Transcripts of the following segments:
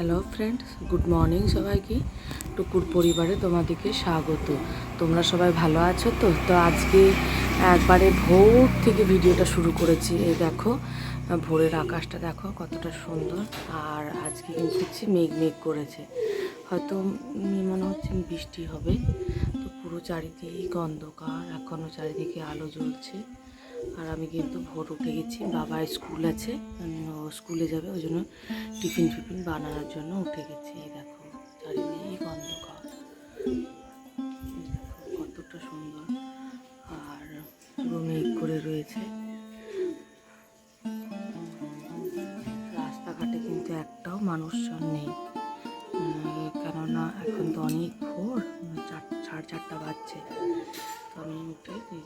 Hello friends good morning সবাইকে। টুকুর পরিবারে তোমাদেরকে স্বাগত। তোমরা সবাই ভালো আছো তো? তো আজকে একবারে ভোর থেকে ভিডিওটা শুরু করেছি। এই দেখো, ভোরের আকাশটা দেখো, কতটা সুন্দর। আর আজকে কিন্তু হচ্ছে মেঘ মেঘ করেছে। হয়তো মনে হচ্ছে বৃষ্টি হবে। তো পুরো চারিদিকে অন্ধকার। এখনও চারিদিকে আলো জ্বলছে। আর আমি কিন্তু ভোর উঠে গেছি। বাবা স্কুল আছে স্কুলে যাবে, ওই জন্য টিফিন ফিফিন বানানোর জন্য উঠে গেছি। এই দেখো, চারিদিক অন্ধকার। কতটা সুন্দর। আর পুরো মেঘ করে রয়েছে। রাস্তাঘাটে কিন্তু একটাও মানুষজন নেই। কেননা এখন তো অনেক ভোর, চার, সাড়ে চারটা বাজছে। তো আমি উঠে এই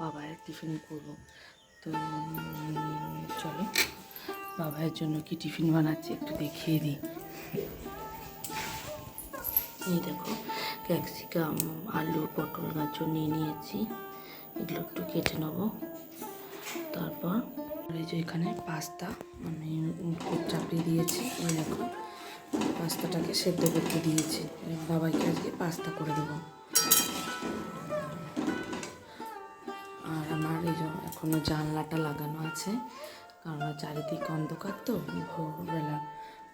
বাবায়ের টিফিন করব। তো চলো, বাবায়ের জন্য কি টিফিন বানাচ্ছি একটু দেখিয়ে দিই। এই দেখো, ক্যাপসিকাম, আলু, পটল, গাজর নিয়ে নিয়েছি। এগুলো একটু কেটে নেব। তারপর এই যে এখানে পাস্তা আমি খুব চাপিয়ে দিয়েছি। এই দেখো, পাস্তাটাকে সেদ্ধ করতে দিয়েছি। বাবাইকে আজকে পাস্তা করে দেবো। এখনও জানলাটা লাগানো আছে, কারণ চারিদিক অন্ধকার তো ভোরবেলা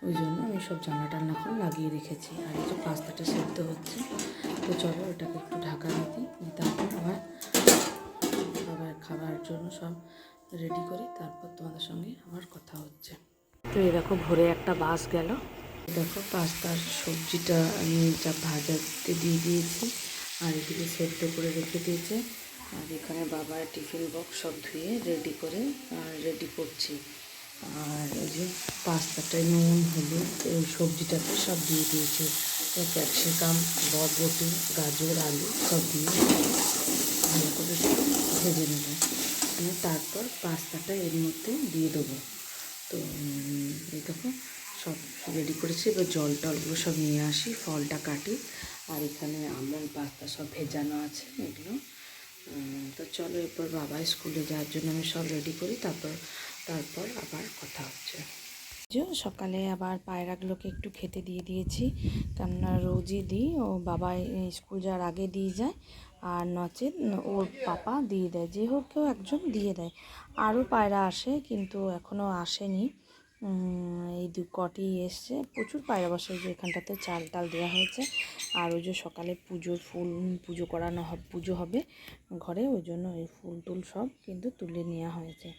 ওই জন্য আমি সব জানলা টান্না করে লাগিয়ে রেখেছি। আর এই যে পাস্তাটা সেদ্ধ হচ্ছে, তো চলো ওটাকে একটু ঢাকা দিয়ে তারপর আবার আবার খাবার জন্য সব রেডি করি, তারপর তোমাদের সঙ্গে আবার কথা হচ্ছে। তো এই দেখো ভোরে একটা বাস গেল। দেখো পাস্তার সবজিটা আমি যা ভাজাতে দিয়ে দিয়েছি, আর এদিকে সেদ্ধ করে রেখে দিয়েছে। আর এখানে বাবার টিফিন বক্স সব ধুয়ে রেডি করে রেডি করছি। আর ওই যে পাস্তাটায় নুন, হলুদ, এই সবজিটাতে সব দিয়ে দিয়েছি। ক্যাপসিকাম, বরবটি, গাজর, আলু সব দিয়ে ভালো করে ভেজে নেব। নিয়ে তারপর পাস্তাটা এর মধ্যে দিয়ে দেবো। তো এই দেখো, সব রেডি করেছি। এবার জল টলগুলো সব নিয়ে আসি, ফলটা কাটি। আর এখানে আমল পাস্তা সব ভেজানো আছে, এগুলো। তো চলো এরপর বাবা স্কুলে যাওয়ার জন্য আমি সব রেডি করি, তারপর তারপর আবার কথা হচ্ছে। সকালে আবার পায়রাগুলোকে একটু খেতে দিয়ে দিয়েছি, কেননা রোজই দিই, ও বাবা স্কুল যাওয়ার আগে দিয়ে যায়, আর নচেত ওর পাপা দিয়ে দেয়, যে হোক কেউ একজন দিয়ে দেয়। আরও পায়রা আসে, কিন্তু এখনও আসেনি। এই দু কটি এসছে। প্রচুর পায়রা বসে যে এখানটাতে চাল টাল দেওয়া হয়েছে। আর ওই যে সকালে পুজোর ফুল, পুজো করানো হবে পুজো হবে ঘরে, ওই জন্য এই ফুল টুল সব কিন্তু তুলে নেওয়া হয়েছে।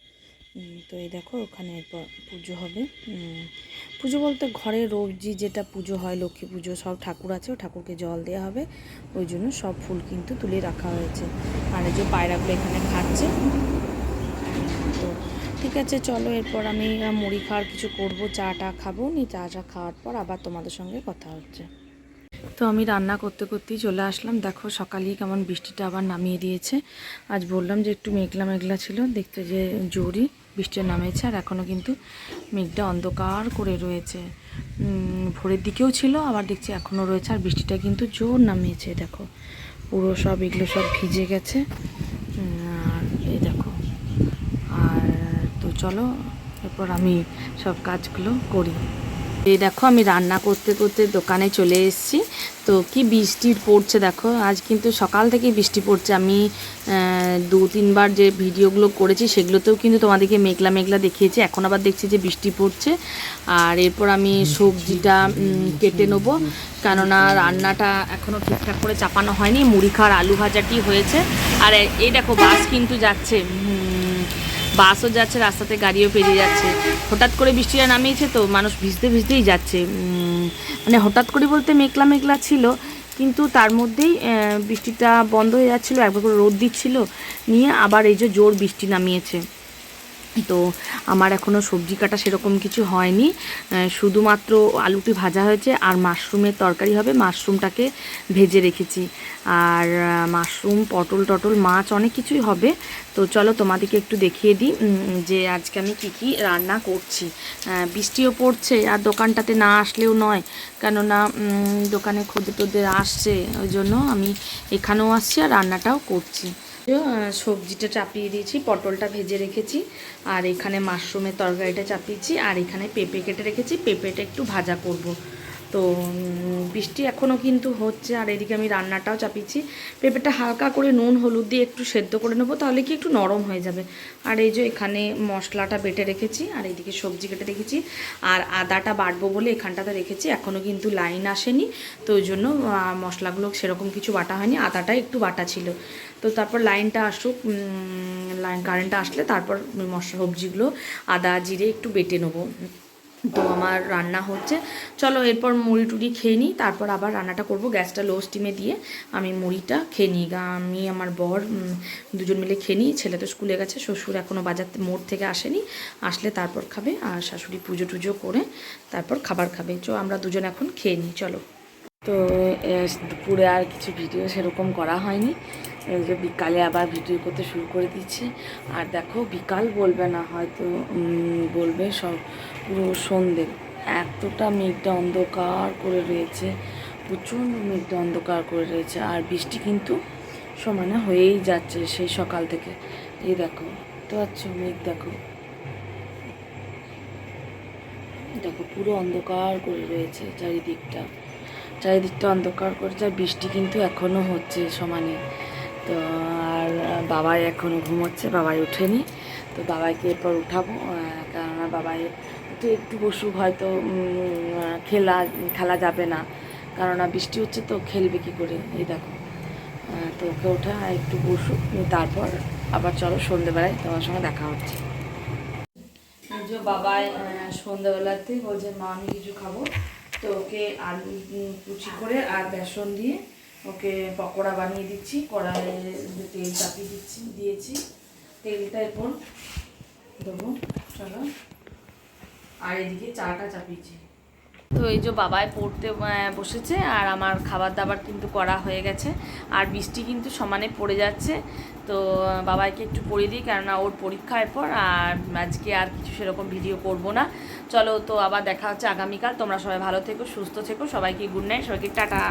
তো এই দেখো ওখানে এরপর পুজো হবে। পুজো বলতে ঘরে রোজই যেটা পুজো হয়, লক্ষ্মী পুজো সব ঠাকুর আছে ও ঠাকুরকে জল দেওয়া হবে। ওই জন্য সব ফুল কিন্তু তুলে রাখা হয়েছে। আর এই যে পায়রাগুলো এখানে খাচ্ছে আছে, চলো এরপর আমি মুড়ি খাওয়ার কিছু করব, চা টা খাব নি চা টা খাওয়ার পর আবার তোমাদের সঙ্গে কথা হচ্ছে। তো আমি রান্না করতে করতেই চলে আসলাম। দেখো সকালেই কেমন বৃষ্টিটা আবার নামিয়ে দিয়েছে। আজ বললাম যে একটু মেঘলা মেঘলা ছিল, দেখতে যে জোরই বৃষ্টি নামেছে, আর এখনও কিন্তু মেঘটা অন্ধকার করে রয়েছে। ভোরের দিকেও ছিল, আবার দেখছি এখনও রয়েছে, আর বৃষ্টিটা কিন্তু জোর নামিয়েছে, দেখো। পুরো সব এগুলো সব ভিজে গেছে উম, আর এই দেখো আর তো চলো এরপর আমি সব কাজগুলো করি। এই দেখো আমি রান্না করতে করতে দোকানে চলে এসেছি। তো কি বৃষ্টি পড়ছে দেখো আজ কিন্তু সকাল থেকে বৃষ্টি পড়ছে। আমি দু তিনবার যে ভিডিওগুলো করেছি সেগুলোতেও কিন্তু তোমাদেরকে মেঘলা মেঘলা দেখিয়েছি। এখন আবার দেখছি যে বৃষ্টি পড়ছে। আর এরপর আমি সবজিটা কেটে নেব। কেননা রান্নাটা এখনও ঠিকঠাক করে চাপানো হয়নি। মুড়ি খাওয়ার আলু ভাজাটি হয়েছে। আর এই দেখো বাস কিন্তু যাচ্ছে। বাসও যাচ্ছে, রাস্তাতে গাড়িও পেরিয়ে যাচ্ছে। হঠাৎ করে বৃষ্টিটা নামিয়েছে তো, মানুষ ভিজতে ভিজতেই যাচ্ছে। মানে হঠাৎ করে বলতে মেঘলা মেঘলা ছিল, কিন্তু তার মধ্যেই বৃষ্টিটা বন্ধ হয়ে যাচ্ছিল, একবার করে রোদ দিচ্ছিল, নিয়ে আবার এই যে জোর বৃষ্টি নামিয়েছে। তো আমার এখনও সবজি কাটা সেরকম কিছু হয়নি। শুধুমাত্র আলুটি ভাজা হয়েছে আর মাশরুমের তরকারি হবে। মাশরুমটাকে ভেজে রেখেছি। আর মাশরুম, পটল টটল, মাছ অনেক কিছুই হবে। তো চলো তোমাদেরকে একটু দেখিয়ে দিই যে আজকে আমি কি কি রান্না করছি। বৃষ্টিও পড়ছে আর দোকানটাতে না আসলেও নয়। কেননা দোকানে খদ্দের টোদের আসছে। ওই জন্য আমি এখানেও আসছি আর রান্নাটাও করছি। সবজিটা চাপিয়ে দিয়েছি, পটলটা ভেজে রেখেছি, আর এখানে মাশরুমের তরকারিটা চাপিয়েছি, আর এখানে পেঁপে কেটে রেখেছি, পেঁপেটা একটু ভাজা করব। তো বৃষ্টি এখনও কিন্তু হচ্ছে, আর এদিকে আমি রান্নাটাও চাপিয়েছি। পেঁপেটা হালকা করে নুন, হলুদ দিয়ে একটু সেদ্ধ করে নেব, তাহলে কি একটু নরম হয়ে যাবে। আর এই যে এখানে মশলাটা বেটে রেখেছি, আর এইদিকে সবজি কেটে রেখেছি, আর আদাটা বাটবো বলে এখানটাতে রেখেছি এখনও কিন্তু লাইন আসেনি। তো ওই জন্য মশলাগুলো সেরকম কিছু বাটা হয়নি, আদাটা একটু বাটা ছিল। তো তারপর লাইনটা আসুক লাইন, কারেন্টটা আসলে তারপর মশলা সবজিগুলো আদা, জিরে একটু বেটে নেব। তো আমার রান্না হচ্ছে। চলো এরপর মুড়ি টুড়ি খেয়ে নিই, তারপর আবার রান্নাটা করব গ্যাসটা লো স্টিমে দিয়ে। আমি মুড়িটা খেয়ে নিই, গা আমি, আমার বর দুজন মিলে খেয়ে নিই। ছেলে তো স্কুলে গেছে, শ্বশুর এখনও বাজার মোড় থেকে আসেনি। আসলে তারপর খাবে আর শাশুড়ি পুজো টুজো করে তারপর খাবার খাবে। চো, আমরা দুজন এখন খেয়ে নিই, চলো। তো দুপুরে আর কিছু ভিডিও সেরকম করা হয়নি। এই যে বিকালে আবার ভিডিও করতে শুরু করে দিচ্ছে। আর দেখো, বিকাল বলবে না, হয়তো বলবে সব পুরো সন্ধে। এতটা মেঘটা অন্ধকার করে রয়েছে, প্রচণ্ড মেঘটা অন্ধকার করে রয়েছে, আর বৃষ্টি কিন্তু সমানে হয়েই যাচ্ছে সেই সকাল থেকে। এই দেখো তো পাচ্ছ মেঘ, দেখো। দেখো, পুরো অন্ধকার করে রয়েছে চারিদিকটা। চারিদিকটা অন্ধকার করেছে, আর বৃষ্টি কিন্তু এখনও হচ্ছে সমানে। তো আর বাবাই এখনও ঘুমোচ্ছে, বাবাই ওঠেনি। তো বাবাইকে এরপর উঠাবো কেননা বাবাই একটু একটু বসুক হয়তো খেলা খেলা যাবে না। কেননা বৃষ্টি হচ্ছে তো, খেলবে কি করে? এই দেখো। তো ওকে ওঠা, একটু বসুক, তারপর আবার চলো সন্ধেবেলায় তোমার সঙ্গে দেখা হচ্ছে। যে বাবাই সন্ধ্যাবেলাতে বলছে, মা, আমি কিছু খাব। তো ওকে আলু কুচি করে আর বেসন দিয়ে ওকে পকোড়া বানিয়ে দিচ্ছি, কড়াইয়ে তেল চাপিয়ে দিচ্ছি, দিয়েছি। তেলটা এরপর দেবো, চলো। আর এদিকে চাটা চাপিয়েছি। তো এই যে বাবায় পড়তে বসেছে আর আমার খাবার দাবার কিন্তু করা হয়ে গেছে। আর বৃষ্টি কিন্তু সমানে পড়ে যাচ্ছে। তো বাবাইকে একটু পড়িয়ে দিই, কেননা ওর পরীক্ষার পর আর আজকে আর কিছু সেরকম ভিডিও করব না। চলো তো আবার দেখা হচ্ছে আগামীকাল। তোমরা সবাই ভালো থেকো, সুস্থ থেকো। সবাইকে গুড নাইট সবাইকে টাটা।